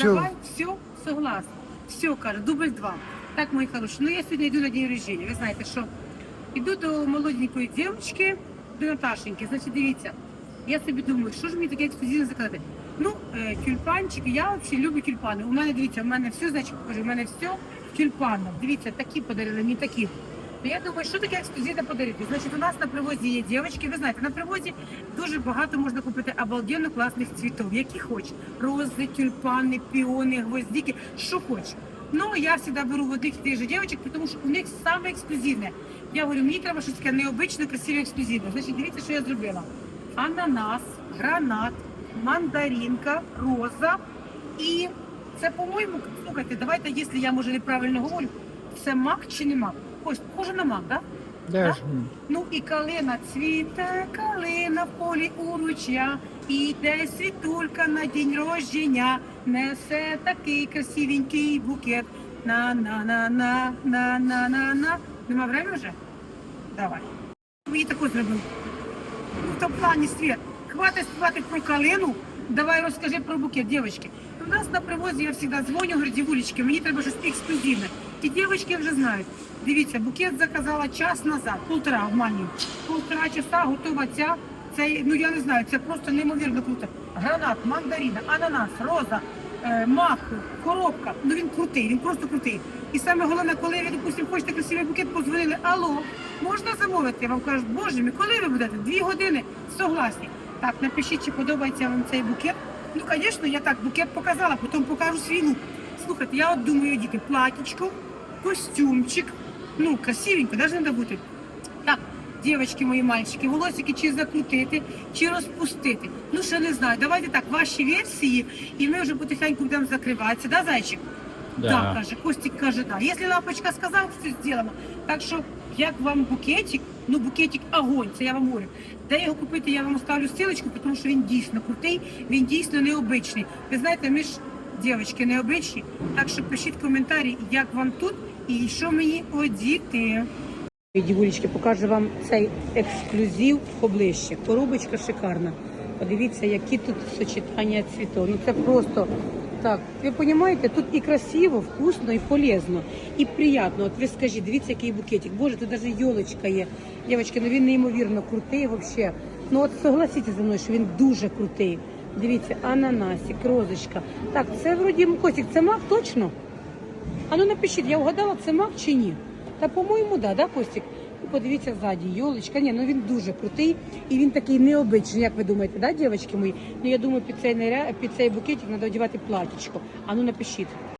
Все. Давай, все, согласна. Все, каже, дубль два. Так, мої хороші. Ну я сьогодні йду на день рождения. Ви знаєте, що іду до молоденької дівчинки, до Наташеньки. Значить, дивіться, я собі думаю, що ж мені таке ексклюзивне заказати? Ну, е, тюльпанчики, я взагалі люблю тюльпани. У мене, дивіться, у мене все, значить, покажу, у мене все в. Дивіться, такі подарили, мені такі. Я думаю, що таке ексклюзивне подарити? Значить, у нас на привозі є дівчатки. Ви знаєте, на привозі дуже багато можна купити обалденно класних цвітів, які хочеш. Рози, тюльпани, піони, гвоздики, що хочеш. Ну, я завжди беру в одних тих же дівчаток, тому що у них саме ексклюзивне. Я говорю, мені треба щось таке необичне, красиве, ексклюзивне. Значить, дивіться, що я зробила. Ананас, гранат, мандаринка, роза і це, по-моєму, слухайте, давайте, якщо я може неправильно говорю, це мак чи не мак? Ось, похоже на мак, так? Да? Да? Ну і калина цвіте, калина в полі у ручя, іде світулька на день рождення, несе такий красивенький букет. На на на на на на на на Нема время вже? Давай. Мені таку зробив. Ну, в тому плані світ. Хватить співати про калину, давай розкажи про букет, дівчатки. У нас на привозі я завжди дзвоню, говорю, дівулечки, мені треба щось ексклюзивне. І дівчатки вже знають. Дивіться, букет заказала час назад, полтора в мані. Полтора часа готова ця. Це, ну я не знаю, це просто неймовірно круто. Гранат, мандарина, ананас, роза, е, мак, коробка. Ну він крутий, він просто крутий. І саме головне, коли ви, допустим, хочете красивий букет, позвонили, алло, можна замовити? Вам кажу, боже мій, коли ви будете? Дві години, согласні. Так, напишіть, чи подобається вам цей букет. Ну, звісно, я так букет показала, потім покажу свій лук. Слухайте, я от думаю, діти, платічко, костюмчик, ну, красивенько, навіть треба бути. Так, дівчатки мої мальчики, волосики чи закрутити, чи розпустити. Ну, ще не знаю. Давайте так, ваші версії, і ми вже потихеньку будемо закриватися, да, зайчик? Да. Да, каже, Костик каже, да. Якщо лапочка сказав, все зроблено. Так що, як вам букетик, ну букетик огонь, це я вам говорю. Де його купити, я вам оставлю ссылочку, тому що він дійсно крутий, він дійсно необичний. Ви знаєте, ми ж дівчатки необичні, так що пишіть коментарі, як вам тут і що мені одіти. Дівулечки, покажу вам цей ексклюзив поближче. Коробочка шикарна. Подивіться, які тут сочетання цвітів. Ну це просто так. Ви розумієте, тут і красиво, вкусно, і полезно, і приємно. От ви скажіть, дивіться, який букетик. Боже, тут навіть йолочка є. Дівчатки, ну він неймовірно крутий взагалі. Ну от согласіться зі мною, що він дуже крутий. Дивіться, ананасик, розочка. Так, це вроді Костік, це мак точно? А ну напишіть, я вгадала, це мак чи ні? Та по-моєму, да, да, Костік? І подивіться ззаді, йолочка. Ні, ну він дуже крутий і він такий необичний, як ви думаєте, да, дівчатки мої? Ну я думаю, під цей наря... під цей букетик треба одягати платічко. А ну напишіть.